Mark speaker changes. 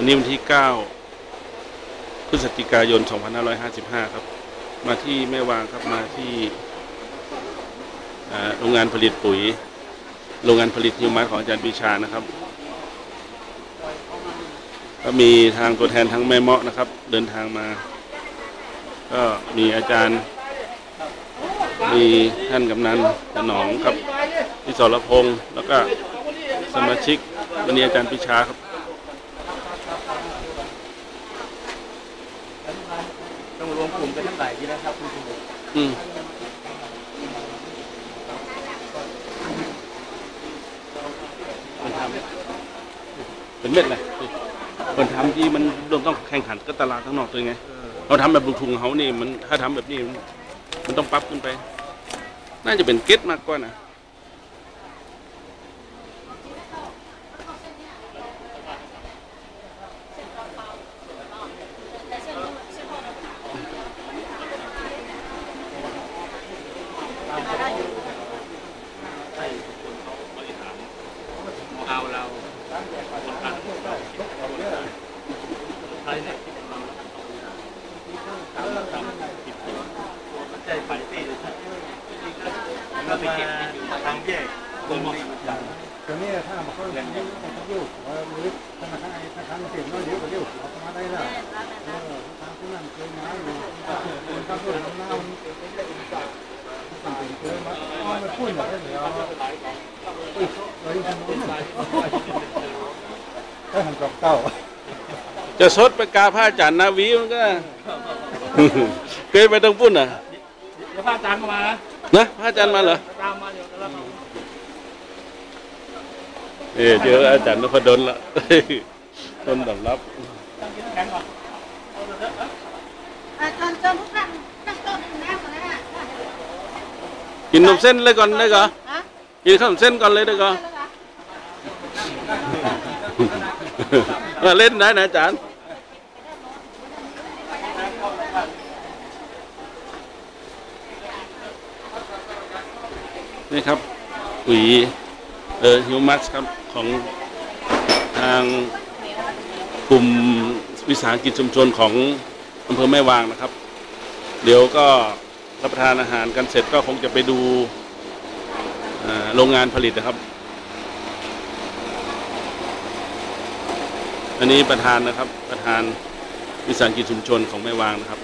Speaker 1: วันนี้วันที่ 9 พฤศจิกายน 2555 ครับ มาที่แม่วางครับ มาที่โรงงานผลิตปุ๋ย โรงงานผลิตฮิวมัสของอาจารย์ปีชานะครับ ก็มีทางตัวแทนทั้งแม่เมาะนะครับ เดินทางมา ก็มีอาจารย์ มีท่านกำนันถนอมครับพี่สรพงศ์แล้วก็สมาชิกวันนี้อาจารย์ปิชาครับ
Speaker 2: ต้องรวมกลุ่มกันทั้งหลายที่นะครับคุณครู
Speaker 1: อืมมันทำเป็นเม็ดเลยคนทำที่มันต้องแข่งขันกับตลาดข้างนอกด้วยไง เราทำแบบลูกทุงเขานี่มันถ้าทำแบบนี้มันมันต้องปรับขึ้นไป น่าจะเป็นเก็ตมากกว่านะ
Speaker 2: เอาเราคนตัดใช่เนี่ยใจไปตีเราไปเก็บทางแยกตรงนี้
Speaker 3: ตัวนี้ถ้ามาเข้าเรียนนี่ต้องยุ่งว่าหรือธนาคารธนาคารเสียน้อยเดียวก็เดียวเราก็มาได้แล้วเออทางที่นั่นเคยมาอยู่คนข้ามด้วยน้ำน้ำสั่งเป็นเคยมาเอามาพูดแบบนี้เราเรอ ยู่ที่นู้นก็หันกลับเต้า
Speaker 1: จะซดไปกาผ้าจันทร์นาวีมันก็เคยไปตรงปุ้นอะ
Speaker 2: เดี๋ยวพระอาจารย์ก็มานะ
Speaker 1: นะผ้าจันทร์มาเหรอ
Speaker 2: ตามมาเดี๋ยวแล้ว
Speaker 1: เออเจออาจารย์นพดลละต้นตำรับ
Speaker 2: แข็งก่อน
Speaker 4: อะจนจนทุกท่านตั้งโต๊ะดื่มน้ำก่อนนะฮะ
Speaker 1: กินนมเส้นเลยก่อนได้ก่อ
Speaker 4: ฮะ
Speaker 1: กินขนมเส้นก่อนเลยได้ก่อ
Speaker 4: ได้แล้วเหรอ
Speaker 1: มาเล่นได้นะอาจารย์นี่ครับปุ๋ยเออฮิวมัสครับของทางกลุ่มวิสาหกิจชุมชนของอำเภอแม่วางนะครับ เดี๋ยวก็รับประทานอาหารกันเสร็จก็คงจะไปดูโรงงานผลิตนะครับ อันนี้ประธานนะครับประธานวิสาหกิจชุมชนของแม่วางนะครับ